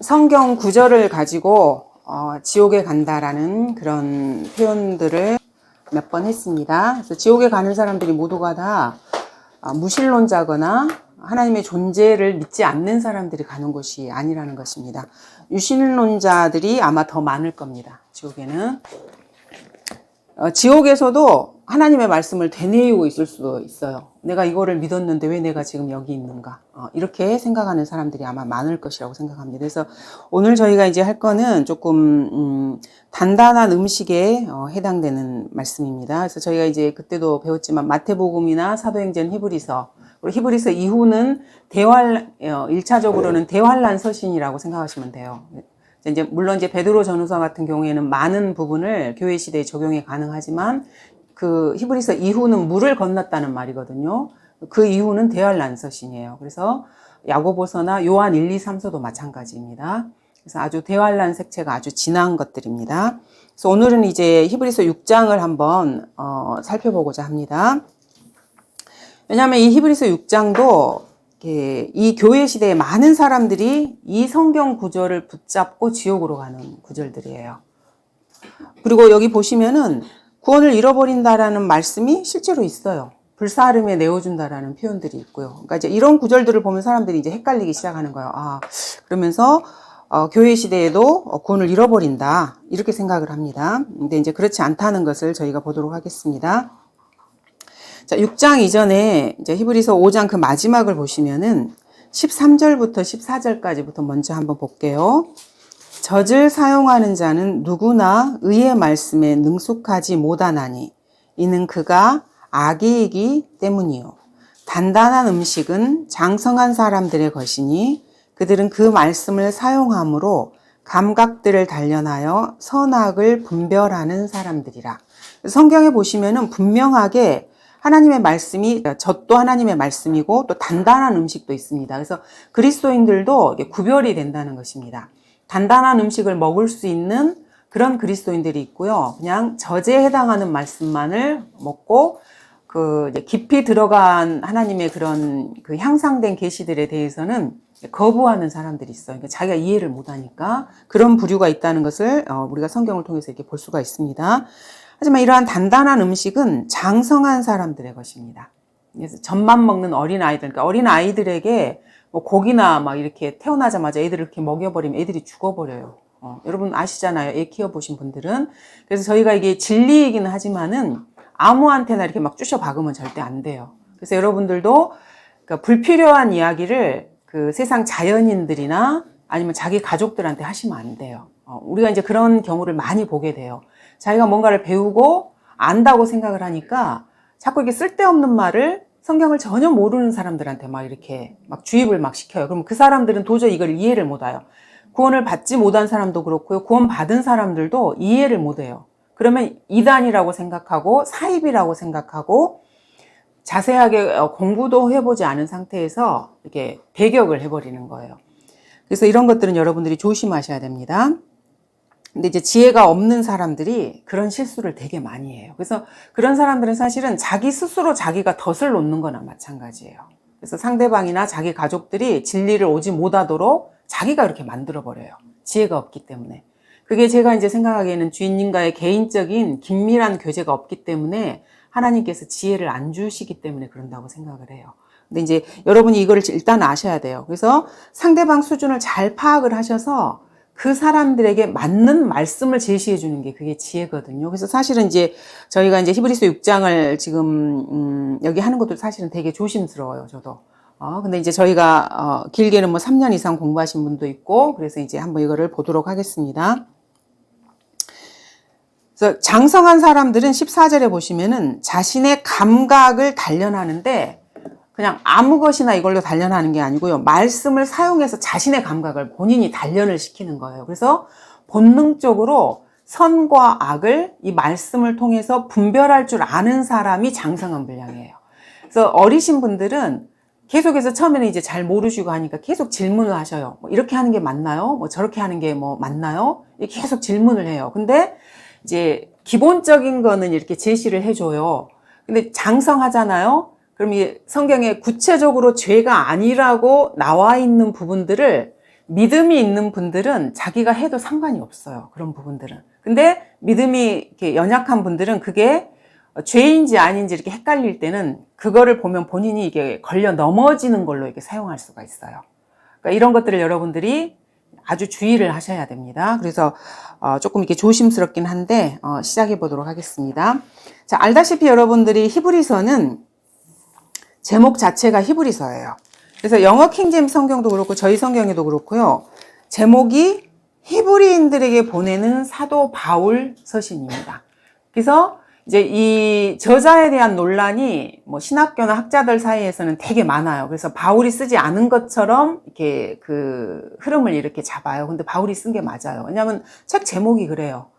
성경 구절을 가지고 어, 지옥에 간다라는 그런 표현들을 몇 번 했습니다. 그래서 지옥에 가는 사람들이 모두가 다 아, 무신론자거나 하나님의 존재를 믿지 않는 사람들이 가는 곳이 아니라는 것입니다. 유신론자들이 아마 더 많을 겁니다. 지옥에는. 어, 지옥에서도 하나님의 말씀을 되뇌이고 있을 수도 있어요. 내가 이거를 믿었는데 왜 내가 지금 여기 있는가? 어, 이렇게 생각하는 사람들이 아마 많을 것이라고 생각합니다. 그래서 오늘 저희가 이제 할 거는 조금 음, 단단한 음식에 어, 해당되는 말씀입니다. 그래서 저희가 이제 그때도 배웠지만 마태복음이나 사도행전 히브리서 그리고 히브리서 이후는 대활 어, 1차적으로는 대환란 서신이라고 생각하시면 돼요. 이제 물론 이제 베드로 전후서 같은 경우에는 많은 부분을 교회 시대에 적용이 가능하지만 그 히브리서 이후는 물을 건넜다는 말이거든요. 그 이후는 대환란 서신이에요. 그래서 야고보서나 요한 1, 2, 3서도 마찬가지입니다. 그래서 아주 대환란 색채가 아주 진한 것들입니다. 그래서 오늘은 이제 히브리서 6장을 한번 어, 살펴보고자 합니다. 왜냐하면 이 히브리서 6장도 이 교회 시대에 많은 사람들이 이 성경 구절을 붙잡고 지옥으로 가는 구절들이에요. 그리고 여기 보시면은 구원을 잃어버린다라는 말씀이 실제로 있어요. 불사름에 내어준다라는 표현들이 있고요. 그러니까 이제 이런 구절들을 보면 사람들이 이제 헷갈리기 시작하는 거예요. 아, 그러면서 어, 교회 시대에도 구원을 잃어버린다 이렇게 생각을 합니다. 근데 이제 그렇지 않다는 것을 저희가 보도록 하겠습니다. 자, 6장 이전에 이제 히브리서 5장 그 마지막을 보시면은 13절부터 14절까지부터 먼저 한번 볼게요. 젖을 사용하는 자는 누구나 의의 말씀에 능숙하지 못하나니 이는 그가 악이이기 때문이요. 단단한 음식은 장성한 사람들의 것이니 그들은 그 말씀을 사용함으로 감각들을 단련하여 선악을 분별하는 사람들이라. 성경에 보시면은 분명하게 하나님의 말씀이 젖도 하나님의 말씀이고 또 단단한 음식도 있습니다. 그래서 그리스도인들도 구별이 된다는 것입니다. 단단한 음식을 먹을 수 있는 그런 그리스도인들이 있고요. 그냥 젖에 해당하는 말씀만을 먹고 그 깊이 들어간 하나님의 그런 그 향상된 계시들에 대해서는 거부하는 사람들이 있어요. 그러니까 자기가 이해를 못하니까 그런 부류가 있다는 것을 어, 우리가 성경을 통해서 이렇게 볼 수가 있습니다. 하지만 이러한 단단한 음식은 장성한 사람들의 것입니다. 그래서 젖만 먹는 어린 아이들, 그러니까 어린 아이들에게 뭐 고기나 막 이렇게 태어나자마자 애들을 이렇게 먹여버리면 애들이 죽어버려요. 어, 여러분 아시잖아요. 애 키워보신 분들은. 그래서 저희가 이게 진리이기는 하지만은 아무한테나 이렇게 막 쑤셔 박으면 절대 안 돼요. 그래서 여러분들도 그러니까 불필요한 이야기를 그 세상 자연인들이나 아니면 자기 가족들한테 하시면 안 돼요. 어, 우리가 이제 그런 경우를 많이 보게 돼요. 자기가 뭔가를 배우고 안다고 생각을 하니까 자꾸 이게 쓸데없는 말을 성경을 전혀 모르는 사람들한테 막 이렇게 막 주입을 막 시켜요. 그럼 그 사람들은 도저히 이걸 이해를 못 해요. 구원을 받지 못한 사람도 그렇고요. 구원 받은 사람들도 이해를 못 해요. 그러면 이단이라고 생각하고 사입이라고 생각하고 자세하게 어, 공부도 해보지 않은 상태에서 이렇게 배격을 해버리는 거예요. 그래서 이런 것들은 여러분들이 조심하셔야 됩니다. 근데 이제 지혜가 없는 사람들이 그런 실수를 되게 많이 해요. 그래서 그런 사람들은 사실은 자기 스스로 자기가 덫을 놓는 거나 마찬가지예요. 그래서 상대방이나 자기 가족들이 진리를 오지 못하도록 자기가 이렇게 만들어버려요. 지혜가 없기 때문에. 그게 제가 이제 생각하기에는 주인님과의 개인적인 긴밀한 교제가 없기 때문에 하나님께서 지혜를 안 주시기 때문에 그런다고 생각을 해요. 근데 이제 여러분이 이거를 일단 아셔야 돼요. 그래서 상대방 수준을 잘 파악을 하셔서 그 사람들에게 맞는 말씀을 제시해 주는 게 그게 지혜거든요. 그래서 사실은 이제 저희가 이제 히브리서 6장을 지금 음 여기 하는 것도 사실은 되게 조심스러워요. 저도. 어 근데 이제 저희가 어 길게는 뭐 3년 이상 공부하신 분도 있고 그래서 이제 한번 이거를 보도록 하겠습니다. 그래서 장성한 사람들은 14절에 보시면은 자신의 감각을 단련하는데 그냥 아무 것이나 이걸로 단련하는 게 아니고요. 말씀을 사용해서 자신의 감각을 본인이 단련을 시키는 거예요. 그래서 본능적으로 선과 악을 이 말씀을 통해서 분별할 줄 아는 사람이 장성한 분량이에요. 그래서 어리신 분들은 계속해서 처음에는 이제 잘 모르시고 하니까 계속 질문을 하셔요. 뭐 이렇게 하는 게 맞나요? 뭐 저렇게 하는 게 뭐 맞나요? 계속 질문을 해요. 근데 이제 기본적인 거는 이렇게 제시를 해줘요. 근데 장성하잖아요? 그럼 이 성경에 구체적으로 죄가 아니라고 나와 있는 부분들을 믿음이 있는 분들은 자기가 해도 상관이 없어요. 그런 부분들은. 근데 믿음이 연약한 분들은 그게 죄인지 아닌지 이렇게 헷갈릴 때는 그거를 보면 본인이 이게 걸려 넘어지는 걸로 이렇게 사용할 수가 있어요. 그러니까 이런 것들을 여러분들이 아주 주의를 하셔야 됩니다. 그래서 어, 조금 이렇게 조심스럽긴 한데 어, 시작해 보도록 하겠습니다. 자, 알다시피 여러분들이 히브리서는 제목 자체가 히브리서예요. 그래서 영어 킹제임 성경도 그렇고 저희 성경에도 그렇고요. 제목이 히브리인들에게 보내는 사도 바울 서신입니다. 그래서 이제 이 저자에 대한 논란이 뭐 신학교나 학자들 사이에서는 되게 많아요. 그래서 바울이 쓰지 않은 것처럼 이렇게 그 흐름을 이렇게 잡아요. 근데 바울이 쓴 게 맞아요. 왜냐하면 책 제목이 그래요.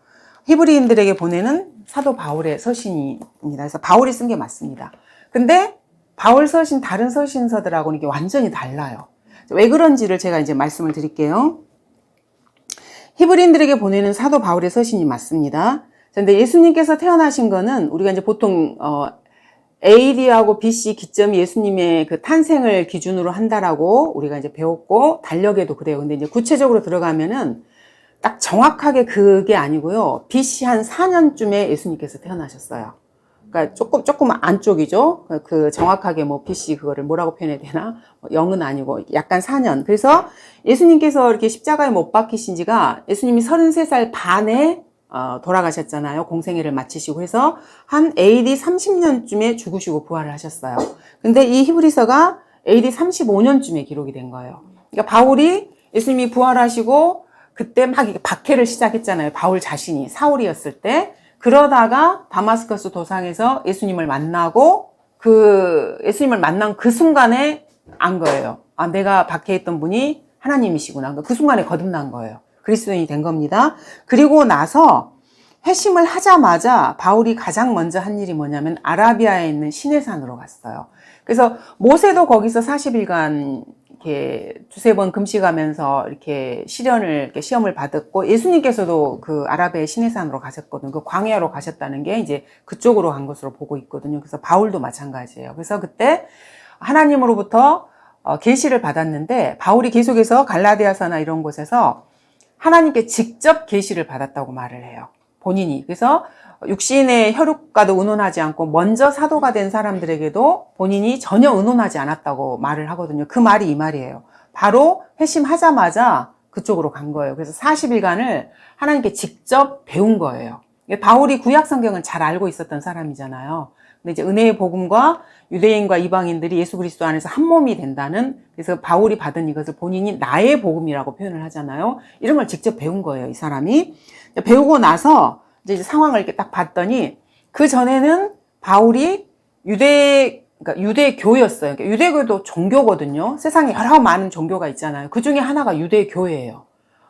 히브리인들에게 보내는 사도 바울의 서신입니다. 그래서 바울이 쓴 게 맞습니다. 근데 바울 서신 다른 서신서들하고는 이게 완전히 달라요. 왜 그런지를 제가 이제 말씀을 드릴게요. 히브리인들에게 보내는 사도 바울의 서신이 맞습니다. 근데 예수님께서 태어나신 거는 우리가 이제 보통 어 AD하고 BC 기점이 예수님의 그 탄생을 기준으로 한다라고 우리가 이제 배웠고 달력에도 그래요. 근데 이제 구체적으로 들어가면은 딱 정확하게 그게 아니고요. BC 한 4년쯤에 예수님께서 태어나셨어요. 그러니까 조금 조금 안쪽이죠. 그 정확하게 뭐 BC 그거를 뭐라고 표현해야 되나? 뭐 0은 아니고 약간 4년. 그래서 예수님께서 이렇게 십자가에 못 박히신 지가 예수님이 33살 반에 어, 돌아가셨잖아요. 공생애를 마치시고 해서 한 AD 30년쯤에 죽으시고 부활을 하셨어요. 근데 이 히브리서가 AD 35년쯤에 기록이 된 거예요. 그러니까 바울이 예수님이 부활하시고 그때 막 박해를 시작했잖아요. 바울 자신이 사울이었을 때 그러다가 다마스커스 도상에서 예수님을 만나고 그 예수님을 만난 그 순간에 안 거예요. 아 내가 박해했던 분이 하나님이시구나. 그 순간에 거듭난 거예요. 그리스도인이 된 겁니다. 그리고 나서 회심을 하자마자 바울이 가장 먼저 한 일이 뭐냐면 아라비아에 있는 시내산으로 갔어요. 그래서 모세도 거기서 40일간 이렇게 두세 번 금식하면서 이렇게 시련을 이렇게 시험을 받았고 예수님께서도 그 아라비아 시내산으로 가셨거든요. 그 광야로 가셨다는 게 이제 그쪽으로 간 것으로 보고 있거든요. 그래서 바울도 마찬가지예요. 그래서 그때 하나님으로부터 어, 계시를 받았는데 바울이 계속해서 갈라디아서나 이런 곳에서 하나님께 직접 계시를 받았다고 말을 해요. 본인이. 그래서 육신의 혈육과도 의논하지 않고 먼저 사도가 된 사람들에게도 본인이 전혀 의논하지 않았다고 말을 하거든요. 그 말이 이 말이에요. 바로 회심하자마자 그쪽으로 간 거예요. 그래서 40일간을 하나님께 직접 배운 거예요. 바울이 구약 성경은 잘 알고 있었던 사람이잖아요. 근데 이제 은혜의 복음과 유대인과 이방인들이 예수 그리스도 안에서 한 몸이 된다는 그래서 바울이 받은 이것을 본인이 나의 복음이라고 표현을 하잖아요. 이런 걸 직접 배운 거예요, 이 사람이. 배우고 나서 이제 상황을 이렇게 딱 봤더니 그 전에는 바울이 유대 그러니까 유대교였어요. 그러니까 유대교도 종교거든요. 세상에 여러 많은 종교가 있잖아요. 그 중에 하나가 유대교예요.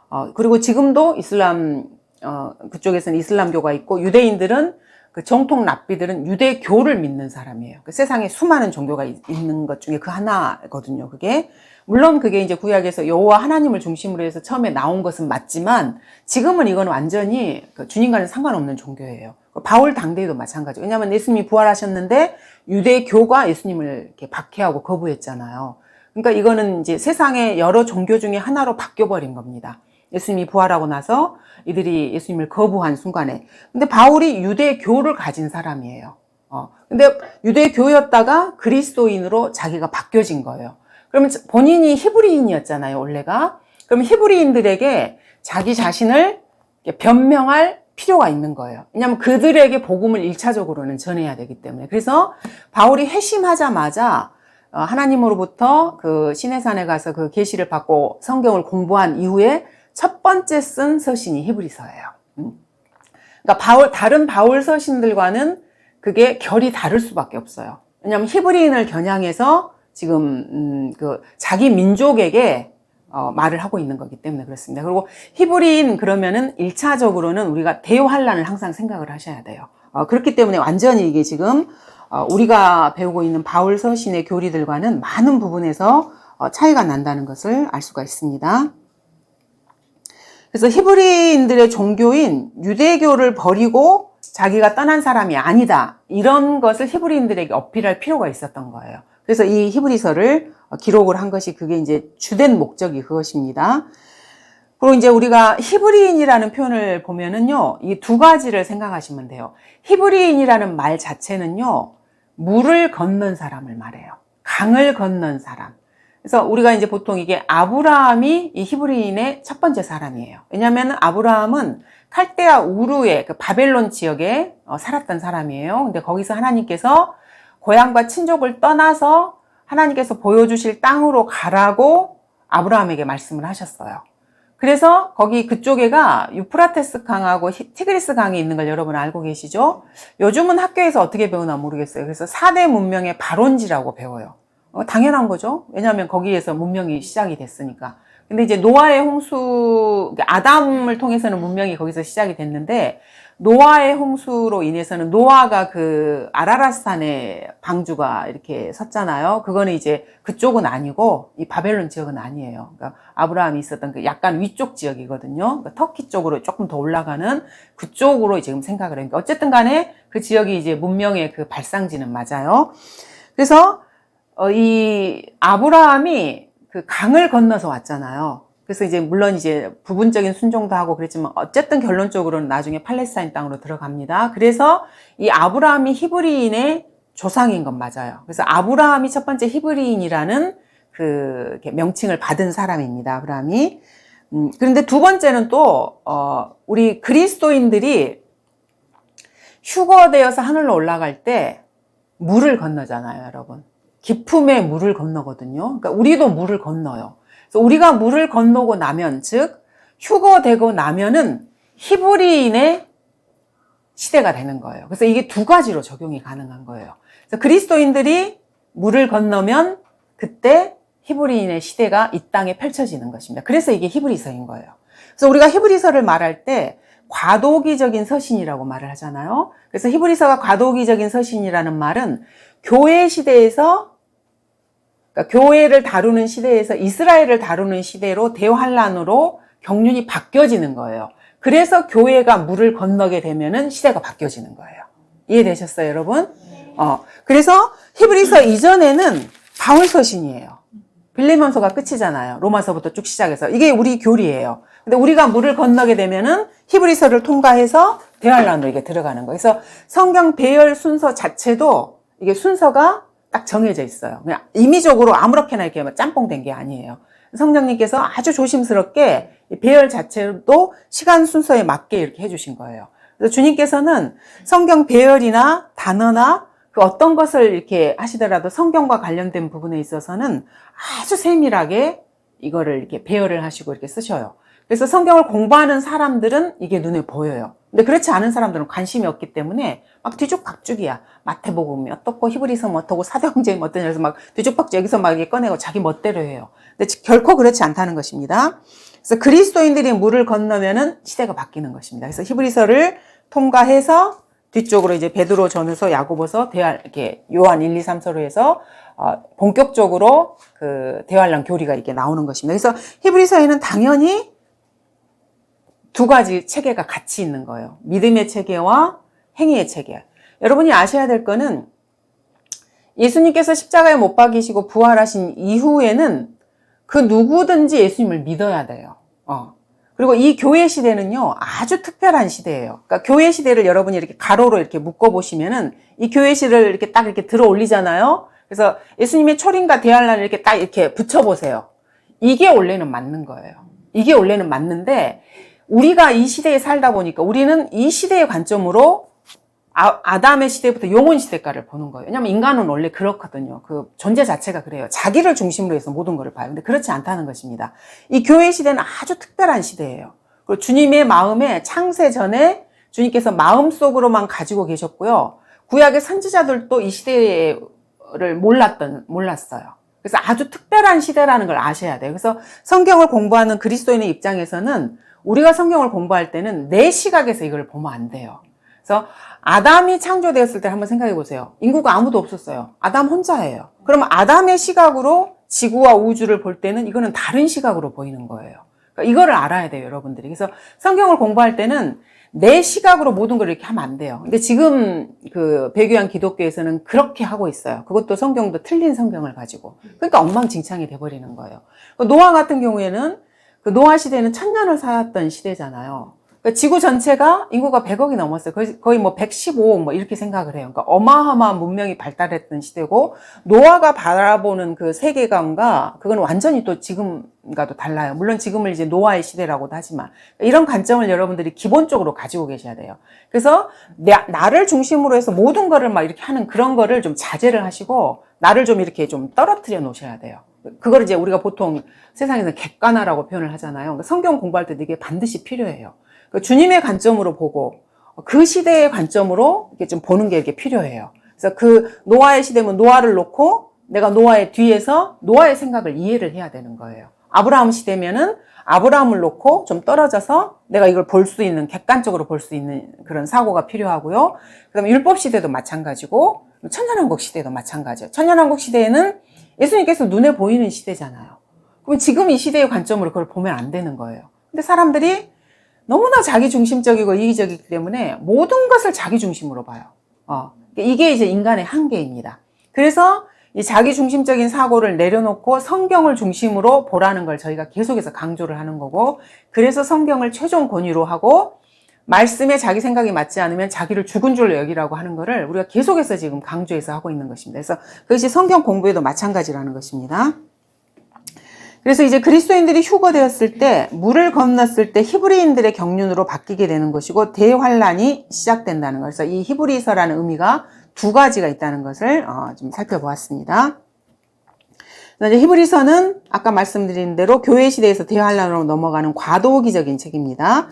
어, 그리고 지금도 이슬람 어, 그쪽에서는 이슬람교가 있고 유대인들은 그 정통 랍비들은 유대교를 믿는 사람이에요. 그 세상에 수많은 종교가 있는 것 중에 그 하나거든요. 그게 물론 그게 이제 구약에서 여호와 하나님을 중심으로 해서 처음에 나온 것은 맞지만 지금은 이건 완전히 그 주님과는 상관없는 종교예요. 그 바울 당대에도 마찬가지. 왜냐하면 예수님이 부활하셨는데 유대교가 예수님을 이렇게 박해하고 거부했잖아요. 그러니까 이거는 이제 세상의 여러 종교 중에 하나로 바뀌어버린 겁니다. 예수님이 부활하고 나서 이들이 예수님을 거부한 순간에. 근데 바울이 유대교를 가진 사람이에요. 어. 근데 유대교였다가 그리스도인으로 자기가 바뀌어진 거예요. 그러면 본인이 히브리인이었잖아요, 원래가. 그럼 히브리인들에게 자기 자신을 변명할 필요가 있는 거예요. 왜냐하면 그들에게 복음을 일차적으로는 전해야 되기 때문에. 그래서 바울이 회심하자마자 어, 하나님으로부터 그 시내산에 가서 그 계시를 받고 성경을 공부한 이후에 첫 번째 쓴 서신이 히브리서예요. 음. 그러니까 바울, 다른 바울 서신들과는 그게 결이 다를 수밖에 없어요. 왜냐하면 히브리인을 겨냥해서 지금 음, 그 자기 민족에게 어, 말을 하고 있는 거기 때문에 그렇습니다. 그리고 히브리인 그러면은 1차적으로는 우리가 대환란을 항상 생각을 하셔야 돼요. 어, 그렇기 때문에 완전히 이게 지금 어, 우리가 배우고 있는 바울 서신의 교리들과는 많은 부분에서 어, 차이가 난다는 것을 알 수가 있습니다. 그래서 히브리인들의 종교인 유대교를 버리고 자기가 떠난 사람이 아니다. 이런 것을 히브리인들에게 어필할 필요가 있었던 거예요. 그래서 이 히브리서를 어, 기록을 한 것이 그게 이제 주된 목적이 그것입니다. 그리고 이제 우리가 히브리인이라는 표현을 보면은요, 이 두 가지를 생각하시면 돼요. 히브리인이라는 말 자체는요, 물을 건넌 사람을 말해요. 강을 건넌 사람. 그래서 우리가 이제 보통 이게 아브라함이 이 히브리인의 첫 번째 사람이에요. 왜냐하면 아브라함은 칼데아 우르의 그 바벨론 지역에 어, 살았던 사람이에요. 근데 거기서 하나님께서 고향과 친족을 떠나서 하나님께서 보여주실 땅으로 가라고 아브라함에게 말씀을 하셨어요. 그래서 거기 그쪽에가 유프라테스 강하고 히- 티그리스 강이 있는 걸 여러분 알고 계시죠? 요즘은 학교에서 어떻게 배우나 모르겠어요. 그래서 4대 문명의 발원지라고 배워요. 어, 당연한 거죠. 왜냐하면 거기에서 문명이 시작이 됐으니까. 근데 이제 노아의 홍수, 그러니까 아담을 통해서는 문명이 거기서 시작이 됐는데, 노아의 홍수로 인해서는 노아가 그 아라라스탄의 방주가 이렇게 섰잖아요. 그거는 이제 그쪽은 아니고 이 바벨론 지역은 아니에요. 그러니까 아브라함이 있었던 그 약간 위쪽 지역이거든요. 그러니까 터키 쪽으로 조금 더 올라가는 그쪽으로 지금 생각을 해요. 그러니까 어쨌든 간에 그 지역이 이제 문명의 그 발상지는 맞아요. 그래서 어, 이 아브라함이 그 강을 건너서 왔잖아요. 그래서 이제 물론 이제 부분적인 순종도 하고 그랬지만 어쨌든 결론적으로는 나중에 팔레스타인 땅으로 들어갑니다. 그래서 이 아브라함이 히브리인의 조상인 건 맞아요. 그래서 아브라함이 첫 번째 히브리인이라는 그 명칭을 받은 사람입니다. 아브라함이. 음, 그런데 두 번째는 또, 어, 우리 그리스도인들이 휴거되어서 하늘로 올라갈 때 물을 건너잖아요, 여러분. 기품의 물을 건너거든요. 그러니까 우리도 물을 건너요. 그래서 우리가 물을 건너고 나면, 즉, 휴거되고 나면은 히브리인의 시대가 되는 거예요. 그래서 이게 두 가지로 적용이 가능한 거예요. 그래서 그리스도인들이 물을 건너면 그때 히브리인의 시대가 이 땅에 펼쳐지는 것입니다. 그래서 이게 히브리서인 거예요. 그래서 우리가 히브리서를 말할 때 과도기적인 서신이라고 말을 하잖아요. 그래서 히브리서가 과도기적인 서신이라는 말은 교회 시대에서 그러니까 교회를 다루는 시대에서 이스라엘을 다루는 시대로 대환란으로 경륜이 바뀌어지는 거예요. 그래서 교회가 물을 건너게 되면은 시대가 바뀌어지는 거예요. 이해되셨어요, 여러분? 어. 그래서 히브리서 이전에는 바울 서신이에요. 빌레몬서가 끝이잖아요. 로마서부터 쭉 시작해서 이게 우리 교리예요. 근데 우리가 물을 건너게 되면은 히브리서를 통과해서 대환란으로 이게 들어가는 거예요. 그래서 성경 배열 순서 자체도 이게 순서가 딱 정해져 있어요. 그냥 임의적으로 아무렇게나 이렇게 막 짬뽕 된 게 아니에요. 성령님께서 아주 조심스럽게 이 배열 자체도 시간 순서에 맞게 이렇게 해주신 거예요. 그래서 주님께서는 성경 배열이나 단어나 그 어떤 것을 이렇게 하시더라도 성경과 관련된 부분에 있어서는 아주 세밀하게 이거를 이렇게 배열을 하시고 이렇게 쓰셔요. 그래서 성경을 공부하는 사람들은 이게 눈에 보여요. 근데 그렇지 않은 사람들은 관심이 없기 때문에 막 뒤죽박죽이야. 마태복음이 어떻고 히브리서 뭐 어떻고 사도행전이 어떠냐 해서 막 뒤죽박죽 여기서 막 이렇게 꺼내고 자기 멋대로 해요. 근데 결코 그렇지 않다는 것입니다. 그래서 그리스도인들이 물을 건너면은 시대가 바뀌는 것입니다. 그래서 히브리서를 통과해서 뒤쪽으로 이제 베드로 전후서 야고보서 대활 이렇게 요한 1, 2, 3서로 해서 어, 본격적으로 그 대환란 교리가 이렇게 나오는 것입니다. 그래서 히브리서에는 당연히 두 가지 체계가 같이 있는 거예요. 믿음의 체계와 행위의 체계. 여러분이 아셔야 될 거는 예수님께서 십자가에 못 박이시고 부활하신 이후에는 그 누구든지 예수님을 믿어야 돼요. 어. 그리고 이 교회 시대는요, 아주 특별한 시대예요. 그러니까 교회 시대를 여러분이 이렇게 가로로 이렇게 묶어보시면은 이 교회 시대를 이렇게 딱 이렇게 들어 올리잖아요. 그래서 예수님의 초림과 대환란을 이렇게 딱 이렇게 붙여보세요. 이게 원래는 맞는 거예요. 이게 원래는 맞는데, 우리가 이 시대에 살다 보니까 우리는 이 시대의 관점으로 아, 아담의 시대부터 영혼 시대까지를 보는 거예요. 왜냐하면 인간은 원래 그렇거든요. 그 존재 자체가 그래요. 자기를 중심으로 해서 모든 것을 봐요. 근데 그렇지 않다는 것입니다. 이 교회 시대는 아주 특별한 시대예요. 그리고 주님의 마음에 창세 전에 주님께서 마음속으로만 가지고 계셨고요. 구약의 선지자들도 이 시대를 몰랐던 몰랐어요. 그래서 아주 특별한 시대라는 걸 아셔야 돼요. 그래서 성경을 공부하는 그리스도인의 입장에서는 우리가 성경을 공부할 때는 내 시각에서 이걸 보면 안 돼요. 그래서 아담이 창조되었을 때 한번 생각해 보세요. 인구가 아무도 없었어요. 아담 혼자예요. 그러면 아담의 시각으로 지구와 우주를 볼 때는 이거는 다른 시각으로 보이는 거예요. 그러니까 이거를 알아야 돼요, 여러분들이. 그래서 성경을 공부할 때는 내 시각으로 모든 걸 이렇게 하면 안 돼요. 근데 지금 그 배교한 기독교에서는 그렇게 하고 있어요. 그것도 성경도 틀린 성경을 가지고. 그러니까 엉망진창이 돼버리는 거예요. 그 노아 같은 경우에는 그 노아 시대는 천년을 살았던 시대잖아요. 그러니까 지구 전체가 인구가 100억이 넘었어요. 거의, 뭐 115억 뭐 이렇게 생각을 해요. 그러니까 어마어마한 문명이 발달했던 시대고 노아가 바라보는 그 세계관과 그건 완전히 또 지금과도 달라요. 물론 지금을 이제 노아의 시대라고도 하지만 이런 관점을 여러분들이 기본적으로 가지고 계셔야 돼요. 그래서 나, 나를 중심으로 해서 모든 거를 막 이렇게 하는 그런 거를 좀 자제를 하시고 나를 좀 이렇게 좀 떨어뜨려 놓으셔야 돼요. 그걸 이제 우리가 보통 세상에서 객관화라고 표현을 하잖아요. 그러니까 성경 공부할 때 이게 반드시 필요해요. 그 주님의 관점으로 보고 그 시대의 관점으로 이렇게 좀 보는 게 이렇게 필요해요. 그래서 그 노아의 시대면 노아를 놓고 내가 노아의 뒤에서 노아의 생각을 이해를 해야 되는 거예요. 아브라함 시대면은 아브라함을 놓고 좀 떨어져서 내가 이걸 볼 수 있는 객관적으로 볼 수 있는 그런 사고가 필요하고요. 그다음에 율법 시대도 마찬가지고 천년왕국 시대도 마찬가지예요. 천년왕국 시대에는 예수님께서 눈에 보이는 시대잖아요. 그럼 지금 이 시대의 관점으로 그걸 보면 안 되는 거예요. 근데 사람들이 너무나 자기 중심적이고 이기적이기 때문에 모든 것을 자기 중심으로 봐요. 어, 이게 이제 인간의 한계입니다. 그래서 이 자기 중심적인 사고를 내려놓고 성경을 중심으로 보라는 걸 저희가 계속해서 강조를 하는 거고, 그래서 성경을 최종 권위로 하고, 말씀에 자기 생각이 맞지 않으면 자기를 죽은 줄로 여기라고 하는 거를 우리가 계속해서 지금 강조해서 하고 있는 것입니다. 그래서 그것이 성경 공부에도 마찬가지라는 것입니다. 그래서 이제 그리스도인들이 휴거되었을 때 물을 건넜을 때 히브리인들의 경륜으로 바뀌게 되는 것이고 대환란이 시작된다는 것. 그래서 이 히브리서라는 의미가 두 가지가 있다는 것을 어, 좀 살펴보았습니다. 이제 히브리서는 아까 말씀드린 대로 교회 시대에서 대환란으로 넘어가는 과도기적인 책입니다.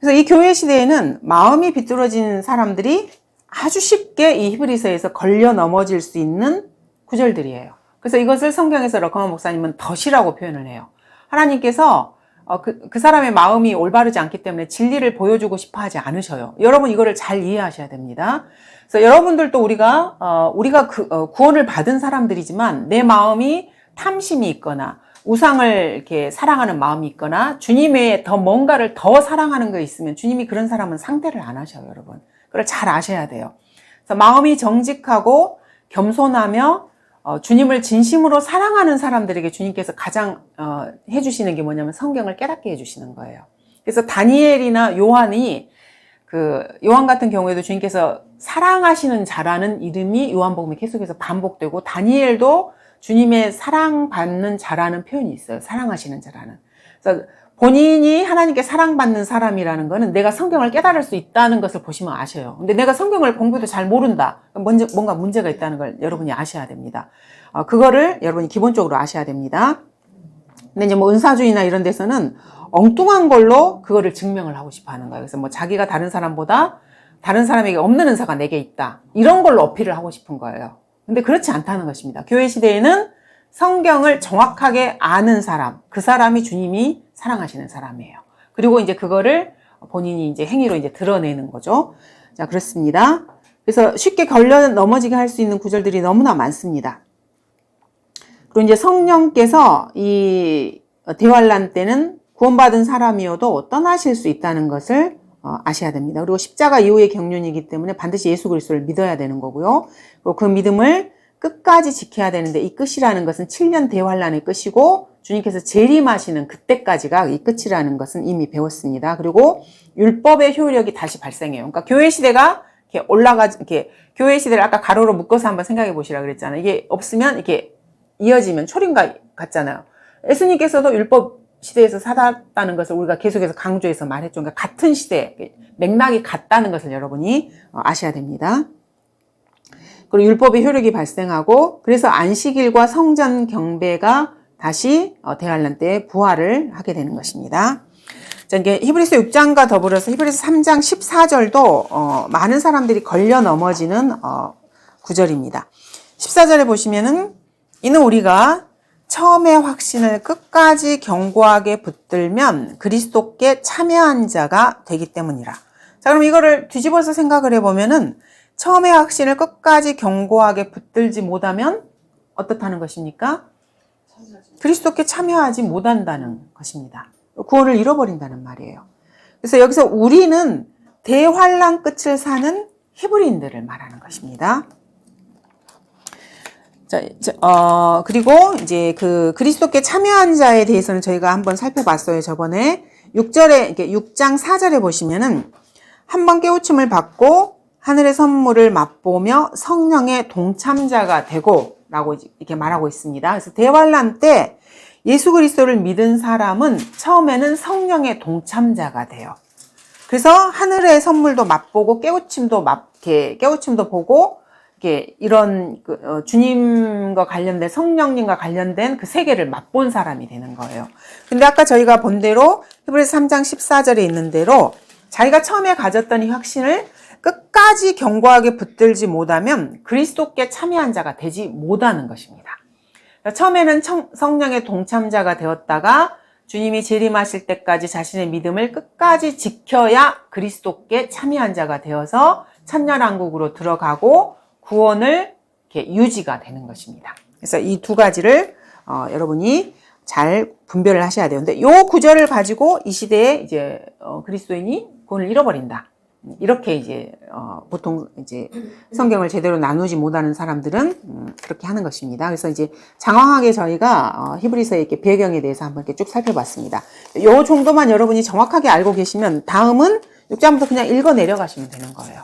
그래서 이 교회 시대에는 마음이 비뚤어진 사람들이 아주 쉽게 이 히브리서에서 걸려 넘어질 수 있는 구절들이에요. 그래서 이것을 성경에서 러커먼 목사님은 덫이라고 표현을 해요. 하나님께서 어, 그, 그 사람의 마음이 올바르지 않기 때문에 진리를 보여주고 싶어 하지 않으셔요. 여러분 이거를 잘 이해하셔야 됩니다. 그래서 여러분들도 우리가, 어, 우리가 그, 어, 구원을 받은 사람들이지만 내 마음이 탐심이 있거나 우상을 이렇게 사랑하는 마음이 있거나 주님 외에 더 뭔가를 더 사랑하는 게 있으면 주님이 그런 사람은 상대를 안 하셔요, 여러분. 그걸 잘 아셔야 돼요. 그래서 마음이 정직하고 겸손하며 어, 주님을 진심으로 사랑하는 사람들에게 주님께서 가장 어, 해주시는 게 뭐냐면 성경을 깨닫게 해주시는 거예요. 그래서 다니엘이나 요한이 그 요한 같은 경우에도 주님께서 사랑하시는 자라는 이름이 요한복음에 계속해서 반복되고 다니엘도 주님의 사랑받는 자라는 표현이 있어요. 사랑하시는 자라는. 그래서 본인이 하나님께 사랑받는 사람이라는 거는 내가 성경을 깨달을 수 있다는 것을 보시면 아셔요. 근데 내가 성경을 공부도 잘 모른다. 먼저 뭔가 문제가 있다는 걸 여러분이 아셔야 됩니다. 어, 그거를 여러분이 기본적으로 아셔야 됩니다. 근데 이제 뭐 은사주의나 이런 데서는 엉뚱한 걸로 그거를 증명을 하고 싶어 하는 거예요. 그래서 뭐 자기가 다른 사람보다 다른 사람에게 없는 은사가 내게 있다. 이런 걸로 어필을 하고 싶은 거예요. 근데 그렇지 않다는 것입니다. 교회 시대에는 성경을 정확하게 아는 사람, 그 사람이 주님이 사랑하시는 사람이에요. 그리고 이제 그거를 본인이 이제 행위로 이제 드러내는 거죠. 자, 그렇습니다. 그래서 쉽게 걸려 넘어지게 할 수 있는 구절들이 너무나 많습니다. 그리고 이제 성령께서 이 대환란 때는 구원받은 사람이어도 떠나실 수 있다는 것을 어, 아셔야 됩니다. 그리고 십자가 이후의 경륜이기 때문에 반드시 예수 그리스도를 믿어야 되는 거고요. 그리고 그 믿음을 끝까지 지켜야 되는데 이 끝이라는 것은 7년 대환란의 끝이고 주님께서 재림하시는 그때까지가 이 끝이라는 것은 이미 배웠습니다. 그리고 율법의 효력이 다시 발생해요. 그러니까 교회 시대가 이렇게 올라가 이렇게 교회 시대를 아까 가로로 묶어서 한번 생각해 보시라 그랬잖아요. 이게 없으면 이렇게 이어지면 초림과 같잖아요. 예수님께서도 율법 시대에서 살았다는 것을 우리가 계속해서 강조해서 말했죠. 그러니까 같은 시대 맥락이 같다는 것을 여러분이 아셔야 됩니다. 그리고 율법의 효력이 발생하고 그래서 안식일과 성전 경배가 다시 어, 대환란 때 부활을 하게 되는 것입니다. 자, 이게 히브리서 6장과 더불어서 히브리서 3장 14절도 어, 많은 사람들이 걸려 넘어지는 어, 구절입니다. 14절에 보시면은 이는 우리가 처음의 확신을 끝까지 견고하게 붙들면 그리스도께 참여한 자가 되기 때문이라. 자, 그럼 이거를 뒤집어서 생각을 해보면은 처음의 확신을 끝까지 견고하게 붙들지 못하면 어떻다는 것입니까? 그리스도께 참여하지 못한다는 것입니다. 구원을 잃어버린다는 말이에요. 그래서 여기서 우리는 대환란 끝을 사는 히브리인들을 말하는 것입니다. 자, 자, 어, 그리고 이제 그 그리스도께 참여한 자에 대해서는 저희가 한번 살펴봤어요. 저번에 6절에, 이렇게 6장 4절에 보시면은 한 번 깨우침을 받고 하늘의 선물을 맛보며 성령의 동참자가 되고 라고 이렇게 말하고 있습니다. 그래서 대환란 때 예수 그리스도를 믿은 사람은 처음에는 성령의 동참자가 돼요. 그래서 하늘의 선물도 맛보고 깨우침도 맛, 이렇게 깨우침도 보고 이렇게 이런 그, 어, 주님과 관련된 성령님과 관련된 그 세계를 맛본 사람이 되는 거예요. 근데 아까 저희가 본 대로 히브리서 3장 14절에 있는 대로 자기가 처음에 가졌던 이 확신을 끝까지 견고하게 붙들지 못하면 그리스도께 참여한 자가 되지 못하는 것입니다. 그러니까 처음에는 청- 성령의 동참자가 되었다가 주님이 재림하실 때까지 자신의 믿음을 끝까지 지켜야 그리스도께 참여한 자가 되어서 천년왕국으로 들어가고 구원을 유지가 되는 것입니다. 그래서 이 두 가지를 어, 여러분이 잘 분별을 하셔야. 근데 요 구절을 가지고 이 시대에 이제 어, 그리스도인이 구원을 잃어버린다. 이렇게 이제 어, 보통 이제 성경을 제대로 나누지 못하는 사람들은 음, 그렇게 하는 것입니다. 그래서 이제 장황하게 저희가 어, 히브리서의 이렇게 배경에 대해서 한번 이렇게 쭉 살펴봤습니다. 요 정도만 여러분이 정확하게 알고 계시면 다음은 6장부터 그냥 읽어 내려가시면 되는 거예요.